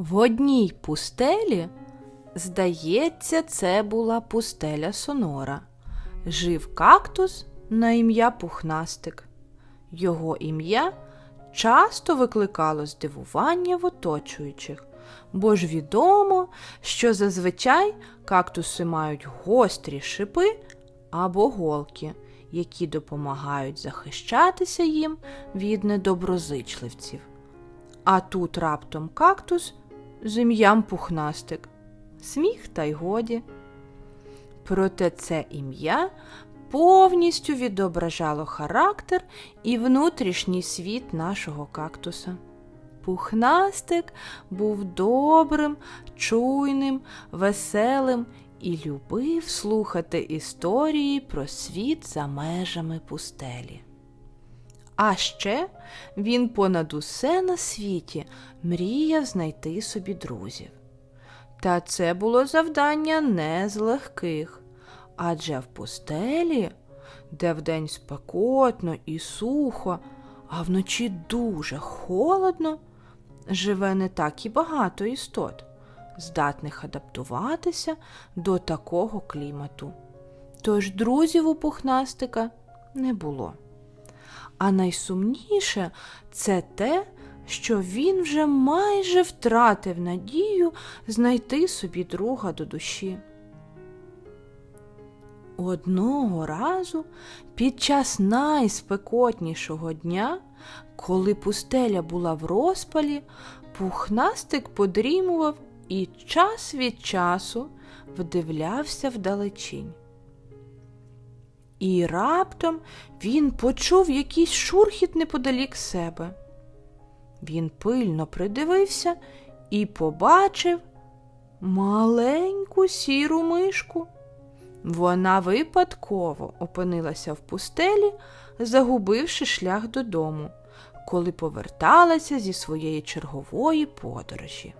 В одній пустелі, здається, це була пустеля Сонора. Жив кактус на ім'я Пухнастик. Його ім'я часто викликало здивування в оточуючих, бо ж відомо, що зазвичай кактуси мають гострі шипи або голки, які допомагають захищатися їм від недоброзичливців. А тут раптом кактус з ім'ям пухнастик. Сміх та й годі. Проте це ім'я повністю відображало характер і внутрішній світ нашого кактуса. Пухнастик був добрим, чуйним, веселим і любив слухати історії про світ за межами пустелі. А ще він понад усе на світі мріяв знайти собі друзів. Та це було завдання не з легких, адже в пустелі, де вдень спекотно і сухо, а вночі дуже холодно, живе не так і багато істот, здатних адаптуватися до такого клімату. Тож друзів у пухнастика не було. А найсумніше це те, що він вже майже втратив надію знайти собі друга до душі. Одного разу під час найспекотнішого дня, коли пустеля була в розпалі, пухнастик подрімував і час від часу вдивлявся вдалечінь. І раптом він почув якийсь шурхіт неподалік себе. Він пильно придивився і побачив маленьку сіру мишку. Вона випадково опинилася в пустелі, загубивши шлях додому, коли поверталася зі своєї чергової подорожі.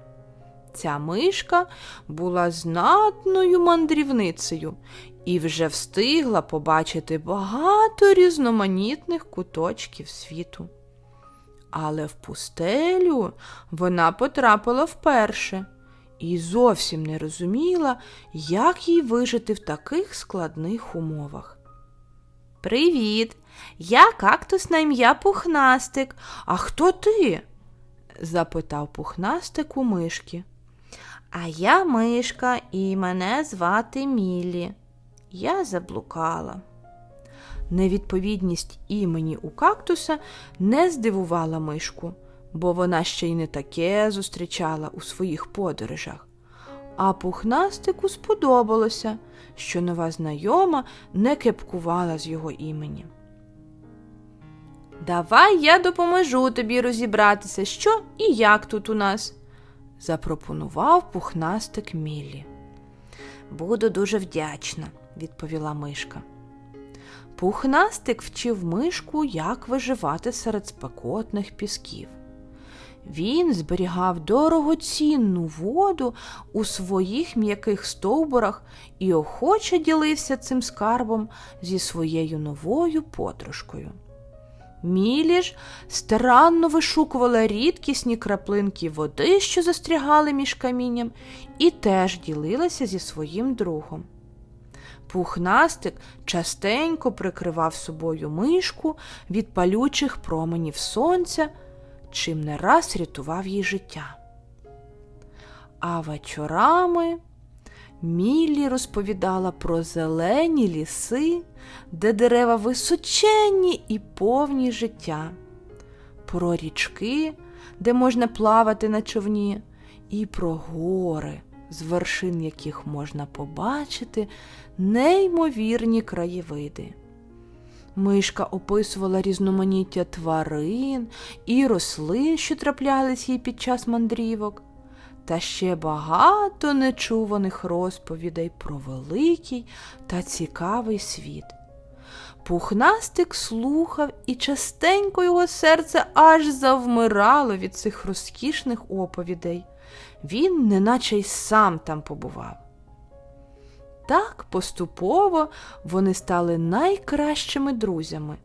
Ця мишка була знатною мандрівницею і вже встигла побачити багато різноманітних куточків світу. Але в пустелю вона потрапила вперше і зовсім не розуміла, як їй вижити в таких складних умовах. Привіт, я кактус на ім'я Пухнастик. А хто ти? запитав пухнастик у мишки. А я мишка, і мене звати Мілі. Я заблукала. Невідповідність імені у кактуса не здивувала мишку, бо вона ще й не таке зустрічала у своїх подорожах. А пухнастику сподобалося, що нова знайома не кепкувала з його імені. Давай я допоможу тобі розібратися, що і як тут у нас, запропонував пухнастик Міллі. Буду дуже вдячна, відповіла мишка. Пухнастик вчив мишку, як виживати серед спекотних пісків. Він зберігав дорогоцінну воду у своїх м'яких стовбурах і охоче ділився цим скарбом зі своєю новою подружкою. Мілі ж старанно вишукувала рідкісні краплинки води, що застрягали між камінням, і теж ділилася зі своїм другом. Пухнастик частенько прикривав собою мишку від палючих променів сонця, чим не раз рятував їй життя. А вечорами Міллі розповідала про зелені ліси, де дерева височенні і повні життя, про річки, де можна плавати на човні, і про гори, з вершин яких можна побачити неймовірні краєвиди. Мишка описувала різноманіття тварин і рослин, що траплялись їй під час мандрівок, та ще багато нечуваних розповідей про великий та цікавий світ. Пухнастик слухав, і частенько його серце аж завмирало від цих розкішних оповідей. Він неначе й сам там побував. Так поступово вони стали найкращими друзями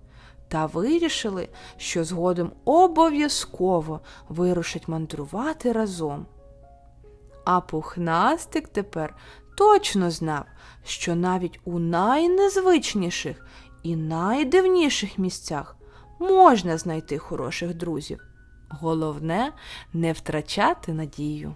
та вирішили, що згодом обов'язково вирушать мандрувати разом. А пухнастик тепер точно знав, що навіть у найнезвичніших і найдивніших місцях можна знайти хороших друзів. Головне не втрачати надію.